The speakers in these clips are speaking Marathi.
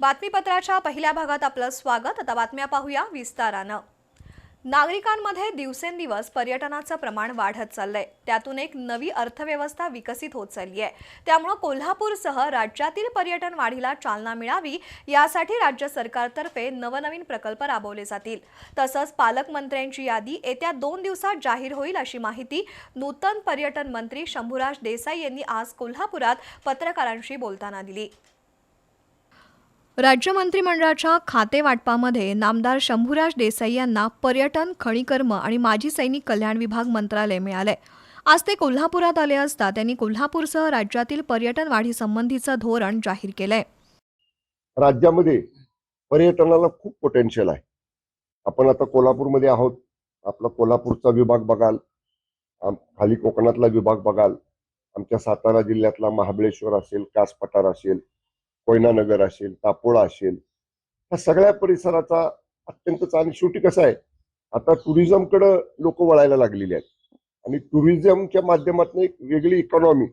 बातमीपत्राच्या पहिल्या भागात आपलं स्वागत. आता बातम्या पाहूया विस्तारानं. नागरिकांमध्ये दिवसेंदिवस पर्यटनाचं प्रमाण वाढत चाललंय. त्यातून एक नवी अर्थव्यवस्था विकसित होत चालली आहे त्यामुळं कोल्हापूरसह राज्यातील पर्यटन वाढीला चालना मिळावी यासाठी राज्य सरकारतर्फे नवनवीन प्रकल्प राबवले जातील. तसंच पालकमंत्र्यांची यादी येत्या दोन दिवसात जाहीर होईल अशी माहिती नूतन पर्यटन मंत्री शंभूराज देसाई यांनी आज कोल्हापुरात पत्रकारांशी बोलताना दिली. राज्य मंत्रिमंडळाच्या खातेवाटपामध्ये नामदार शंभूराज देसाई यांना पर्यटन खणीकर्म आणि माजी सैनिक कल्याण विभाग मंत्रालय मिळालंय. आज ते कोल्हापुरात आले असता त्यांनी कोल्हापूरसह राज्यातील पर्यटन वाढीसंबंधीचं धोरण जाहीर केलंय. राज्यामध्ये पर्यटनाला खूप पोटेन्शियल आहे. आपण आता कोल्हापूरमध्ये आहोत. आपला कोल्हापूरचा विभाग बघाल. खाली कोकणातला विभाग बघाल. आमच्या सातारा जिल्ह्यातला महाबळेश्वर असेल कास पठार असेल कोयनानगर असेल तापोळा असेल ह्या सगळ्या परिसराचा अत्यंत आणि शेवटी कसं आहे आता टुरिझमकडं लोक वळायला लागलेली आहेत. आणि टुरिझमच्या माध्यमातून एक वेगळी इकॉनॉमी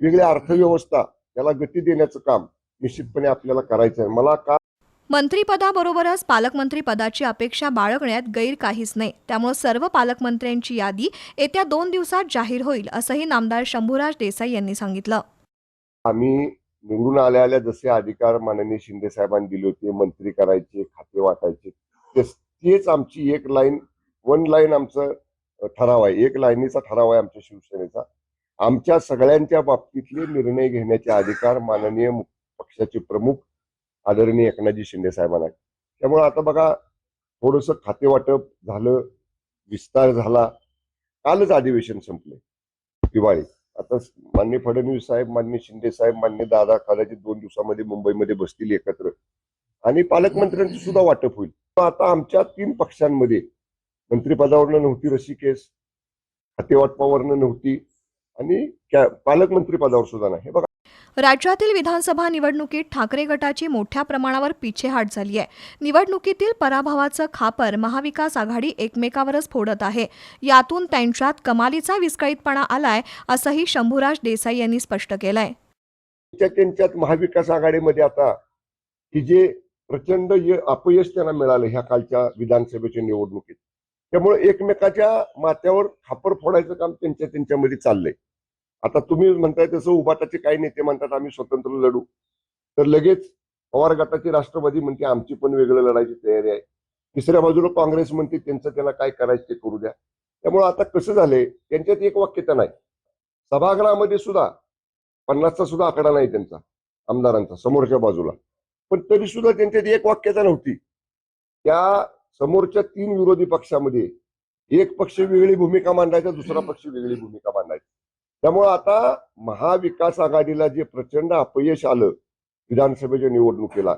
वेगळी अर्थव्यवस्था त्याला गती देण्याचं काम निश्चितपणे आपल्याला करायचं आहे. मला का मंत्रिपदाबरोबरच पालकमंत्री पदाची अपेक्षा बाळगण्यात गैर काहीच नाही. त्यामुळे सर्व पालकमंत्र्यांची यादी येत्या दोन दिवसात जाहीर होईल असंही नामदार शंभूराज देसाई यांनी सांगितलं. आम्ही निवडून आल्या आल्या जसे अधिकार माननीय शिंदे साहेबांनी दिले होते मंत्री करायचे खाते वाटायचे तेच- तेच आमची एक लाईन वन लाईन आमचं ठराव आहे. एक लाईनीचा ठराव आहे आमच्या शिवसेनेचा. आमच्या सगळ्यांच्या बाबतीतले निर्णय घेण्याचे अधिकार माननीय पक्षाचे प्रमुख आदरणीय एकनाथजी शिंदे साहेबांना आहेत. त्यामुळे आता बघा थोडंसं खाते वाटप झालं विस्तार झाला कालच अधिवेशन संपले दिवाळी आता मान्य फडणवीस साहेब मान्य शिंदे साहेब मान्य दादा कदाचित दोन दिवसामध्ये मुंबईमध्ये बसतील एकत्र. आणि पालकमंत्र्यांचं सुद्धा वाटप होईल. आता आमच्या तीन पक्षांमध्ये मंत्रिपदावरनं नव्हती ऋषिकेश खातेवाटपावरनं नव्हती आणि कॅ- पालकमंत्री पदावर सुद्धा नाही. हे बघा राज्यातील विधानसभा निवडणुकीत ठाकरे गटाची मोठ्या प्रमाणावर पिछेहाट झाली आहे. निवडणुकीतील पराभवाचं खापर महाविकास आघाडी एकमेकावरच फोडत आहे. यातून त्यांच्यात कमालीचा विस्कळीतपणा आलाय असंही शंभूराज देसाई यांनी स्पष्ट केलंय. त्यांच्यात महाविकास आघाडीमध्ये आता की जे प्रचंड य- अपयश त्यांना मिळालं ह्या कालच्या विधानसभेच्या निवडणुकीत त्यामुळे एकमेकाच्या माथ्यावर खापर फोडायचं काम त्यांच्या त्यांच्यामध्ये चाललंय. आता तुम्ही म्हणताय तसं उभाटाचे काही नेते म्हणतात आम्ही स्वतंत्र लढू. तर लगेच पवार गटाची राष्ट्रवादी म्हणते आमची पण वेगळं लढायची तयारी आहे. तिसऱ्या बाजूला काँग्रेस म्हणते त्यांचं त्याला काय करायचं ते करू द्या. त्यामुळे आता कसं झालंय त्यांच्यात एक वाक्यता नाही. सभागृहामध्ये सुद्धा पन्नासचा सुद्धा आकडा नाही त्यांचा आमदारांचा समोरच्या बाजूला. पण तरी सुद्धा त्यांच्यात एक वाक्यता नव्हती. त्या समोरच्या तीन विरोधी पक्षामध्ये एक पक्ष वेगळी भूमिका मांडायचा दुसरा पक्ष वेगळी भूमिका मांडायचा. त्यामुळे आता महाविकास आघाडीला जे प्रचंड अपयश आलं विधानसभेच्या निवडणुकीला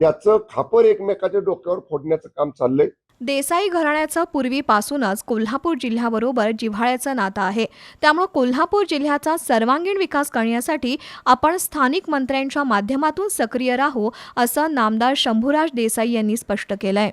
त्याचं खापर एकमेकाच्या डोक्यावर फोडण्याचं काम चाललंय. देसाई घराण्याचं पूर्वीपासूनच कोल्हापूर जिल्ह्याबरोबर जिव्हाळ्याचं नातं आहे. त्यामुळे कोल्हापूर जिल्ह्याचा सर्वांगीण विकास करण्यासाठी आपण स्थानिक मंत्र्यांच्या माध्यमातून सक्रिय राहू असं नामदार शंभूराज देसाई यांनी स्पष्ट केलंय.